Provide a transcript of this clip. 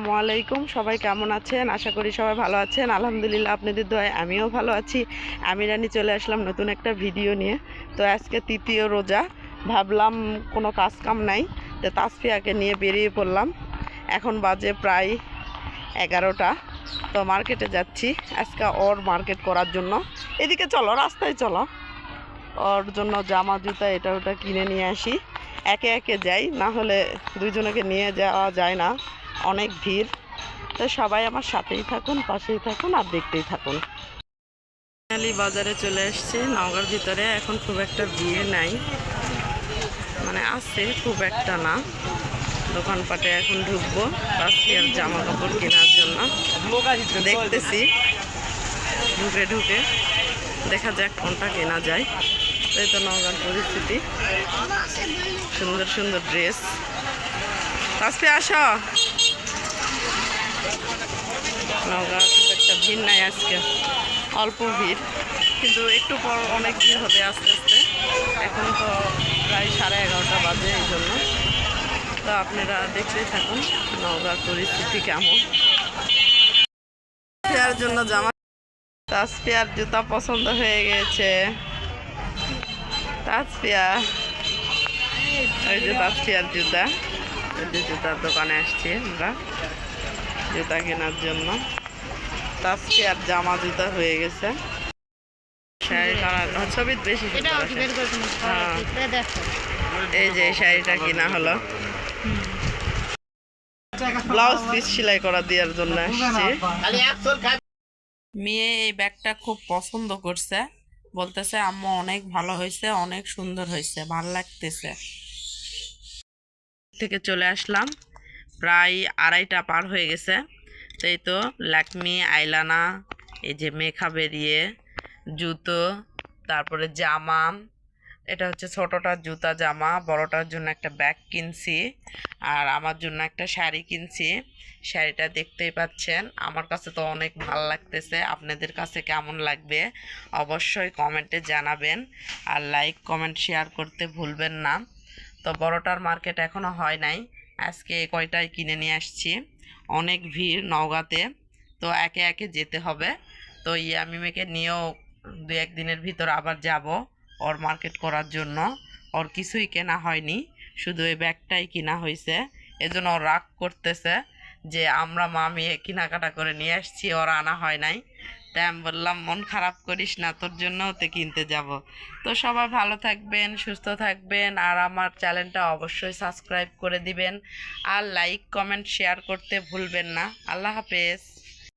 আসসালামাইকুম সবাই কেমন আছেন? আশা করি সবাই ভালো আছেন। আলহামদুলিল্লাহ, আপনাদের দোয়ায় আমিও ভালো আছি। আমি রানি চলে আসলাম নতুন একটা ভিডিও নিয়ে। তো আজকে তৃতীয় রোজা। ভাবলাম কোনো কাজ কাম নাই। তো তাসফিয়াকে নিয়ে বেরিয়ে পড়লাম। এখন বাজে প্রায় এগারোটা। তো মার্কেটে যাচ্ছি। আজকে ওর মার্কেট করার জন্য। এদিকে চলো, রাস্তায় চলো। ওর জন্য জামা, জুতা, এটা, ওটা কিনে নিয়ে আসি। একে একে যাই, না হলে দুইজনকে নিয়ে যাওয়া যায় না। অনেক ভিড়। তো সবাই আমার সাথেই থাকুন, পাশেই থাকুন আর দেখতেই থাকুন। ফাইনালি বাজারে চলে এসেছি, নওগাঁর ভিতরে। এখন খুব একটা ভিড় নাই। মানে আছে, খুব একটা না। দোকানপাটে এখন ঢুকবো আর জামা কাপড় কেনার জন্য। দেখতেছি। ঢুকে ঢুকে দেখা যাক কোনটা কেনা যায়। এই তো নওগাঁর পরিস্থিতি। সুন্দর সুন্দর ড্রেস আসতে আসো। নওগাঁ খুব একটা ভিড় নাই আজকে। অল্প ভিড়, কিন্তু একটু পর অনেক ভিড় হবে আস্তে আস্তে। এখন তো প্রায় সাড়ে এগারোটা বাজে এই জন্য। তো আপনারা দেখতেই থাকুন, নওগাঁর পরিস্থিতি কেমন। তাসফিয়ার জন্য জামা তাসফিয়ার জুতা পছন্দ হয়ে গেছে। তাসফিয়া ওই যে তাসফিয়ার জুতা। ওই যে জুতার দোকানে আসছি আমরা, জুতা কেনার জন্য। তাসফিয়ার জামা জুতা হয়ে গেছে। বেশি। হ্যাঁ। এই যে শাড়িটা কিনা হলো। ব্লাউজ পিস সেলাই করা দেওয়ার জন্য আসছি। মেয়ে এই ব্যাগটা খুব পছন্দ করছে। বলতেছে আম্মু অনেক ভালো হয়েছে অনেক সুন্দর হয়েছে ভালো লাগতেছে। থেকে চলে আসলাম। প্রায় আড়াইটা পার হয়ে গেছে। এই তো ল্যাকমি আইলানা, এই যে মেখা বেরিয়ে, জুতো, তারপরে জামা। এটা হচ্ছে ছোটটার জুতা জামা, বড়টার জন্য একটা ব্যাগ কিনছি, আর আমার জন্য একটা শাড়ি কিনছি। শাড়িটা দেখতেই পাচ্ছেন, আমার কাছে তো অনেক ভালো লাগতেছে, আপনাদের কাছে কেমন লাগবে অবশ্যই কমেন্টে জানাবেন, আর লাইক, কমেন্ট, শেয়ার করতে ভুলবেন না। তো বড়টার মার্কেট এখনও হয় নাই, আজকে কয়টাই কিনে নিয়ে আসছি? অনেক ভিড় নওগাঁতে। তো একে একে যেতে হবে। তো ইয়ামি মেয়েকে নিয়েও দু একদিনের ভিতর আবার যাব ওর মার্কেট করার জন্য। ওর কিছুই কেনা হয়নি, শুধু এই ব্যাগটাই কিনা হয়েছে। এজন্য ওর রাগ করতেছে যে আমরা মামি কেনাকাটা করে নিয়ে আসছি, ওর আনা হয় নাই। তাই আমি বললাম, মন খারাপ করিস না, তোর জন্য তো কিনতে যাব। তো সবাই ভালো থাকবেন, সুস্থ থাকবেন, আর আমার চ্যানেলটা অবশ্যই সাবস্ক্রাইব করে দিবেন। আর লাইক, কমেন্ট, শেয়ার করতে ভুলবেন না। আল্লাহ হাফেজ।